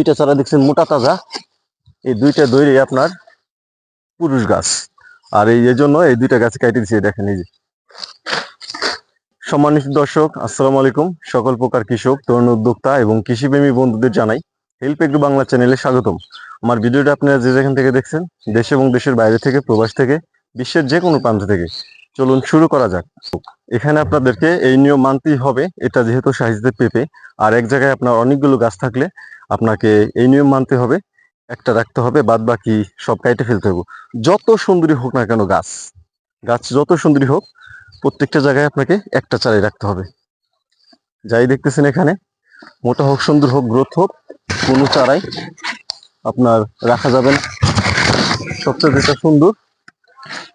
দুইটা চারা দেখছেন মোটা তাজা। এই দুইটা দৈরে আপনার পুরুষ গাছ। আর এই জন্য এই দুইটা গাছ কেটে দিচ্ছে দেখেন এই যে। সম্মানিত দর্শক, আসসালামু আলাইকুম। সকল প্রকার কৃষক, তরুণ উদ্যোক্তা এবং কৃষিপ্রেমী বন্ধুদের জানাই হেল্প এগ্রো বাংলা চ্যানেলে স্বাগতম। আমার ভিডিওটা আপনারা যে যেখান থেকে দেখছেন, দেশ এবং দেশের বাইরে থেকে, প্রবাস থেকে, বিশ্বের যে কোনো প্রান্ত থেকে, চলুন শুরু করা যাক। এখানে আপনাদেরকে এই নিয়ম মানতেই হবে, এটা যেহেতু সাহিত্যের পেঁপে, আর এক জায়গায় আপনার অনেকগুলো গাছ থাকলে আপনাকে এই নিয়ম মানতে হবে, একটা রাখতে হবে বাদ বাকি সব কাইটে ফেলতে হবে। যত সুন্দরী হোক না কেন গাছ গাছ যত সুন্দরী হোক, প্রত্যেকটা জায়গায় আপনাকে একটা চারাই রাখতে হবে। যাই দেখতেছেন এখানে, মোটা হোক, সুন্দর হোক, গ্রোথ হোক, কোনো চারাই আপনার রাখা যাবে না। সবচেয়ে যেটা সুন্দর,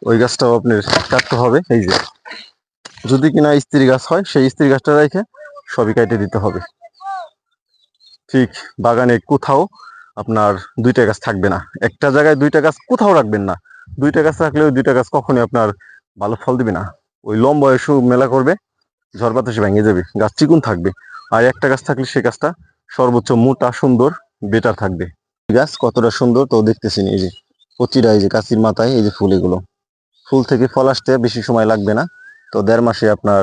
ওই গাছটাও আপনার কাটতে হবে, এই যে। যদি কিনা স্ত্রী গাছ হয়, সেই স্ত্রী গাছটা রেখে সবই কেটে দিতে হবে। ঠিক বাগানে কোথাও আপনার দুইটা গাছ থাকবে না। একটা জায়গায় দুইটা গাছ কোথাও রাখবেন না। দুইটা গাছ রাখলে ওই দুইটা গাছ কখনই আপনার ভালো ফল দিবে না। ওই লম্বা এসে মেলা করবে, ঝড় বাতাসে ভেঙে যাবে, গাছ চিকুন থাকবে। আর একটা গাছ থাকলে সেই গাছটা সর্বোচ্চ মোটা, সুন্দর, বেটার থাকবে। গাছ কতটা সুন্দর তো দেখতেছেন, এই যে প্রতিটা এই যে গাছের মাথায় এই যে ফুল এগুলো। ফুল থেকে ফল আসতে বেশি সময় লাগবে না। তো দেড় মাসে আপনার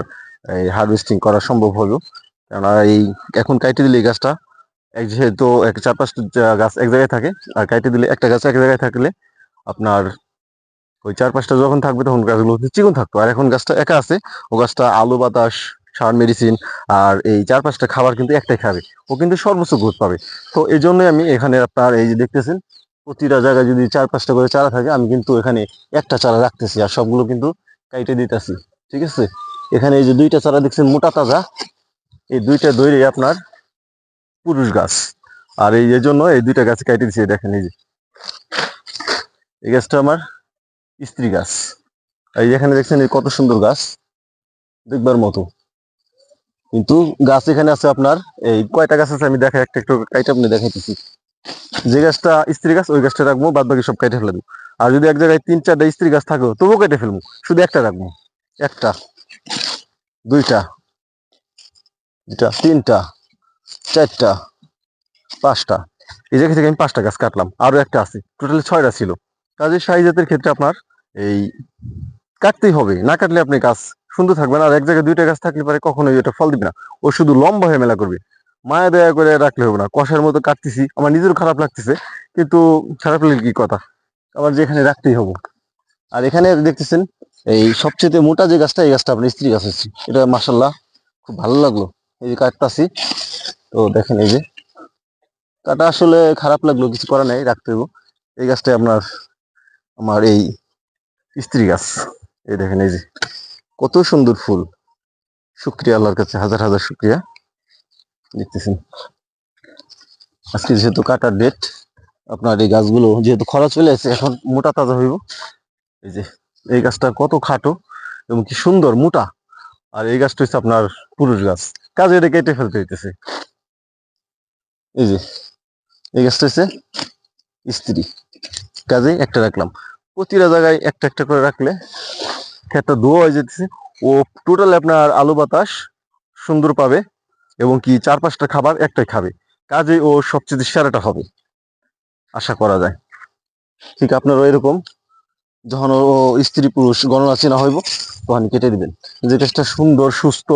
এই হারভেস্টিং করা সম্ভব হলো। কেননা এই এখন কাইটে দিলে এই গাছটা যেহেতু এক চার পাঁচটা গাছ এক জায়গায় থাকে, আর কাইটে দিলে একটা গাছ এক জায়গায় থাকলে আপনার ওই চার পাঁচটা যখন থাকবে তখন গাছগুলো চিকন থাকতো। আর এখন গাছটা একা আছে, ও গাছটা আলু, বাতাস, সার মেডিসিন আর এই চার পাঁচটা খাবার কিন্তু একটাই খাবে। ও কিন্তু সর্বোচ্চ গ্রোথ পাবে। তো এই জন্যই আমি এখানে আপনার এই যে দেখতেছেন, প্রতিটা জায়গায় যদি চার পাঁচটা করে চারা থাকে, আমি কিন্তু এখানে একটা চারা রাখতেছি আর সবগুলো কিন্তু কাইটে দিতেছি। ঠিক আছে? এখানে এই যে দুইটা চারা দেখছেন মোটা তাজা। এই দুইটা দৈরে আপনার পুরুষ গাছ। আর এই জন্য এই দুইটা গাছ কেটে দিচ্ছে দেখেন এই যে। এই গাছটা আমার স্ত্রী গাছ। এই এখানে দেখছেন এই কত সুন্দর গাছ, দেখবার মতো। কিন্তু গাছ এখানে আছে আপনার, এই কয়টা গাছ আছে আমি দেখা একটা একটু কাইটে আপনি দেখাইতেছি। যে গাছটা স্ত্রী গাছ, ওই গাছটা রাখব বাদ বাকি সব কেটে ফেলে দেবো আর যদি এক জায়গায় তিন চারটা স্ত্রী গাছ থাকো, তবুও কেটে ফেলব, শুধু একটা রাখব। একটা, দুইটা দুইটা, তিনটা। চারটা, পাঁচটা। এই জায়গা থেকে আমি পাঁচটা গাছ কাটলাম। আরও একটা আছে। টোটালি ছয়টা ছিল। কাজে শাহী জাতের ক্ষেত্রে আপনার এই কাটতেই হবে। না কাটলে আপনি গাছ সুন্দর থাকবে না। আর এক জায়গায় দুইটা গাছ থাকলে পারে কখনোই এটা ফল দিবে না। ও শুধু লম্বা হয়ে মেলা করবে। মায়া দয়া করে রাখলে হবে না। কষার মতো কাটতেছি। আমার নিজেরও খারাপ লাগতেছে। কিন্তু খারাপ লাগলে কি কথা? আবার যেখানে রাখতেই হব। আর এখানে দেখতেছেন, এই সবচেয়ে মোটা যে গাছটা, এই গাছটা আপনার স্ত্রী গাছ এটা মাসাল্লাহ খুব ভালো লাগল। এই যে কাটতাছি। তো দেখেন এই যে। কাটা আসলে খারাপ লাগল কিছু করার নাই, রাখতে হইব। এই গাছটা আপনার, আমার এই স্ত্রী গাছ। এই দেখেন এই যে, কত সুন্দর ফুল। শুক্রিয়া, আল্লাহর কাছে হাজার হাজার শুক্রিয়া। দেখতেছেন। আজকে যেহেতু কাটার ডেট আপনার এই গাছগুলো যেহেতু খরা চলে আসছে, এখন মোটা তাজা হইব। এই যে, এই গাছটা কত খাটো এবং কি সুন্দর মোটা। আর এই গাছটা হচ্ছে আপনার পুরুষ গাছ। কাজে এটা কেটে ফেলতে হইতেছে। এই যে, এই গাছটা হচ্ছে স্ত্রী কাজে একটা রাখলাম। প্রতিটা জায়গায় একটা একটা করে রাখলে ক্ষেতটা ধোয়া হয়ে যেতেছে। ও টোটাল আপনার আলু বাতাস সুন্দর পাবে এবং কি চার পাঁচটা খাবার একটাই খাবে। কাজে ও সবচেয়ে সেরাটা হবে, আশা করা যায়। ঠিক আপনারও এরকম, যখন ও স্ত্রী পুরুষ গণনা চেনা হইব, তখন কেটে দিবেন। যে গাছটা সুন্দর, সুস্থ,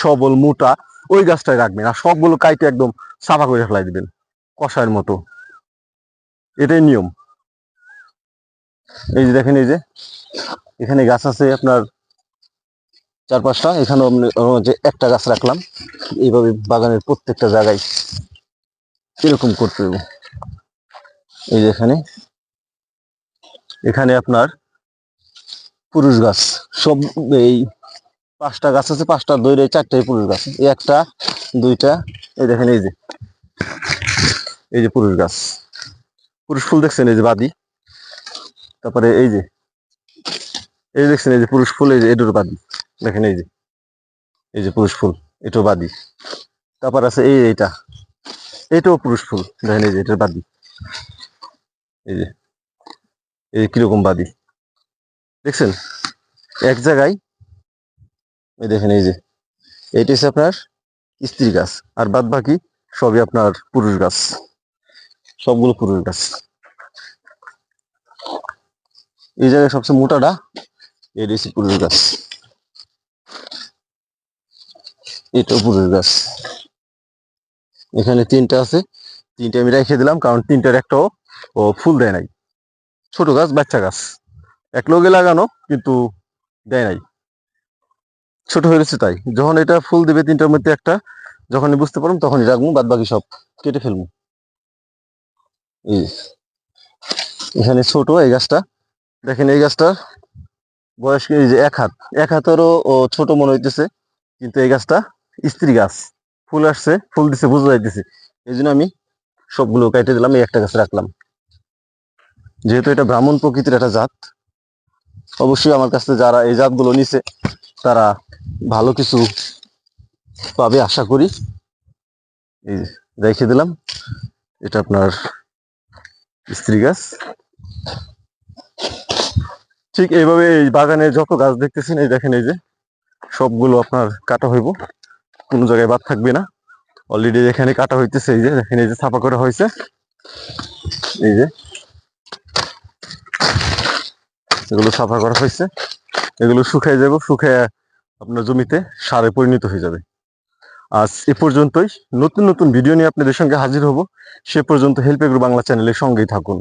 সবল, মোটা, ওই গাছটাই রাখবেন। আর সবগুলো কাইটে একদম সাফা করে ফেলাই দিবেন, কষায়ের মতো। এটাই নিয়ম। এই যে দেখেন, এই যে এখানে গাছ আছে আপনার চার পাঁচটা। এখানেও যে একটা গাছ রাখলাম, এইভাবে বাগানের প্রত্যেকটা জায়গায় এরকম করতে হবে। এই যে এখানে এখানে আপনার পুরুষ গাছ, সব এই পাঁচটা গাছ আছে, পাঁচটা দৈরে চারটাই পুরুষ গাছ। একটা, দুইটা, এই দেখেন, এই যে এই যে পুরুষ গাছ। পুরুষ ফুল দেখছেন এই যে বাদি? তারপরে এই যে, এই দেখছেন এই যে পুরুষ ফুল, এই যে এটার বাদি। দেখেন এই যে এই যে পুরুষ ফুল এটাও বাদি। তারপর আছে এই এইটা এটাও পুরুষ ফুল। দেখেন এই যে এটার বাদি। এই যে, এই কীরকম বাদি। দেখছেন? এক জায়গায়, এই দেখেন এই যে এইটা হচ্ছে আপনার স্ত্রী গাছ। আর বাদ বাকি সবই আপনার পুরুষ গাছ। সবগুলো পুরুষ গাছ। এই জায়গায় সবচেয়ে মোটাটা এই রেসি পুরুষ গাছ। এটাও পুরুষ গাছ। এখানে তিনটা আছে, তিনটে আমি রেখে দিলাম, কারণ তিনটার একটাও ও ফুল দেয় নাই। ছোট গাছ, বাচ্চা গাছ। এক লগে লাগানো, কিন্তু দেয় নাই। ছোট হয়েছে তাই। যখন এটা ফুল দিবে তিনটার মধ্যে একটা, যখনই বুঝতে পারব, তখনই রাখব বাদ বাকি সব কেটে ফেলব। এখানে ছোট এই গাছটা। দেখেন এই গাছটার বয়স এই যে এক হাত। এক হাতেরও ছোট মনে হইতেছে, কিন্তু এই গাছটা স্ত্রী গাছ। ফুল আসছে, ফুল দিছে বুঝা যাইতেছে এই জন্য আমি সবগুলো কেটে দিলাম, এই একটা গাছ রাখলাম। যেহেতু এটা ব্রাহ্মণ প্রকৃতির একটা জাত, অবশ্যই আমার কাছে যারা এই জাতগুলো নিছে, তারা ভালো কিছু পাবে, আশা করি। এই রেখে দিলাম। এটা আপনার স্ত্রী গাছ? ঠিক এইভাবে এই বাগানে যত গাছ দেখতেছেন, এই দেখেন এই যে, সবগুলো আপনার কাটা হইব। কোনো জায়গায় বাদ থাকবে না। অলরেডি এখানে কাটা হইতেছে, এই যে, দেখেন এই যে ছাপা করা হয়েছে। এই যে, এগুলো সাফা করা হয়েছে। এগুলো শুকায় যাব, শুকায় আপনার জমিতে সারে পরিণত হয়ে যাবে। আজ এ পর্যন্তই। নতুন নতুন ভিডিও নিয়ে আপনাদের সঙ্গে হাজির হব। সে পর্যন্ত হেল্প এগ্রো বাংলা চ্যানেলের সঙ্গেই থাকুন।